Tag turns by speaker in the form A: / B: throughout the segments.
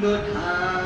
A: good. Uh,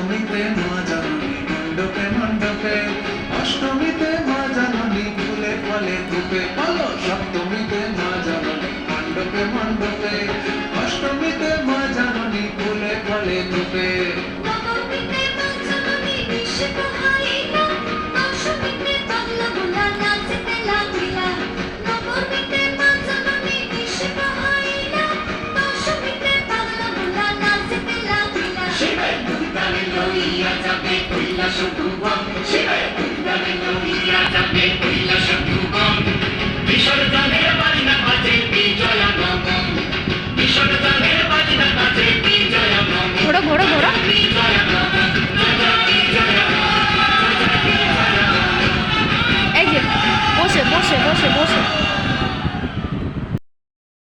B: অষ্টমীতে মা জাননী, মণ্ডপে মণ্ডপে। অষ্টমীতে মা জাননী, ফুলে ফলে ধূপে বলো সপ্তমীতে মা জাননী, মণ্ডপে মণ্ডপে। অষ্টমীতে মা জাননী, ফুলে ফলে ধূপে।
C: নবমীতে মা জাননী বিশ্ব
D: National